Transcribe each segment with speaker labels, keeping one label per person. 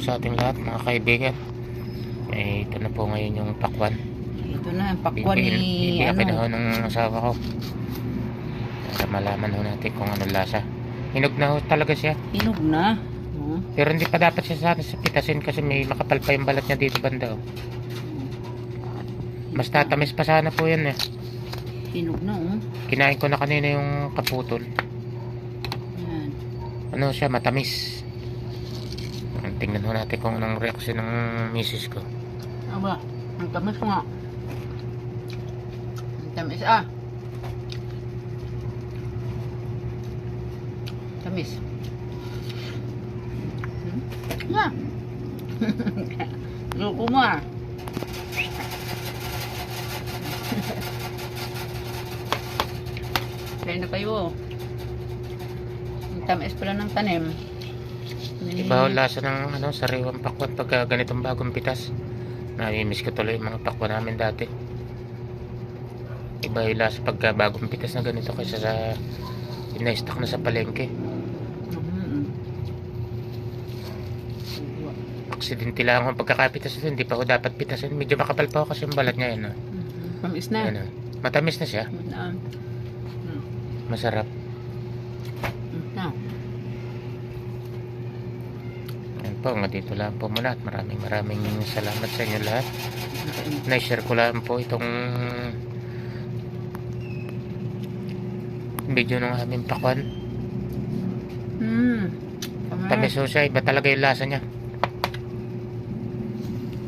Speaker 1: po sa ating lahat mga kaibigan. Eh, ito na po ngayon yung pakwan.
Speaker 2: Ito na, ang pakwan ni,
Speaker 1: Bibiyakin na ho
Speaker 2: ano,
Speaker 1: ng asawa ko. Para malaman ho natin kung ano lasa. Hinog na ho talaga siya.
Speaker 2: hinog na. Oh.
Speaker 1: Pero hindi pa dapat siya sana sa pitasin kasi may makapal pa yung balat niya dito banda. Oh. Mas tatamis pa sana po yan eh.
Speaker 2: Hinog na, oh.
Speaker 1: Kinain ko na kanina yung kaputol.
Speaker 2: Yan.
Speaker 1: Ano siya, matamis. Tingnan ho natin kung anong reaksyon ng misis ko.
Speaker 2: Aba, ang tamis ko nga. Ang tamis, ah. Tamis. Hmm? Nga. Loko mo, ah. Kaya na kayo. Ang tamis pala ng tanim.
Speaker 1: Iba ho lasa ng ano, sariwang pakwan pagka ganitong bagong pitas. Namimiss ko tuloy yung mga pakwan namin dati. Iba yung lasa pagka bagong pitas na ganito kaysa sa ina-stock na sa palengke.
Speaker 2: Mhm.
Speaker 1: Aksidente lang ako pagkakapitas ito, hindi pa ako dapat pitasin. Medyo makapal pa ako kasi yung balat niya yun. Oh.
Speaker 2: Mhm. Tamis na.
Speaker 1: Ayan, oh. Matamis na siya.
Speaker 2: Na. Hmm.
Speaker 1: Masarap.
Speaker 2: Na.
Speaker 1: Po, nga dito lang po muna at maraming maraming salamat sa inyo lahat. Na-share ko lang po itong video ng aming pakwan.
Speaker 2: Hmm.
Speaker 1: Tamis ho siya, iba talaga yung lasa niya.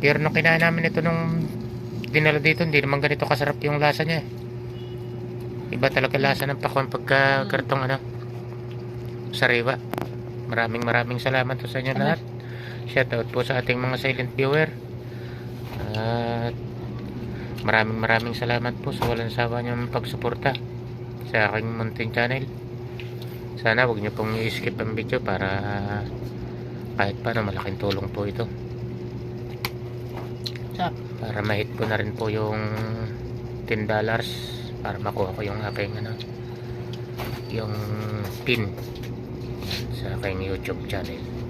Speaker 1: Pero nung kinain namin ito nung dinala dito, hindi naman ganito kasarap yung lasa niya. eh. Iba talaga lasa ng pakwan pagka kartong ano, sariwa. Maraming maraming salamat po sa inyo lahat. Shoutout po sa ating mga silent viewer. At maraming maraming salamat po sa walang sawa niyong pagsuporta sa aking munting channel. Sana wag niyo pong i-skip ang video para kahit paano malaking tulong po ito. Para mahit ko na rin po yung 10 dollars para makuha ko yung aking ano yung pin sa aking YouTube channel.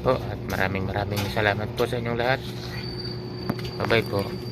Speaker 1: Po at maraming maraming salamat po sa inyong lahat. Bye bye po.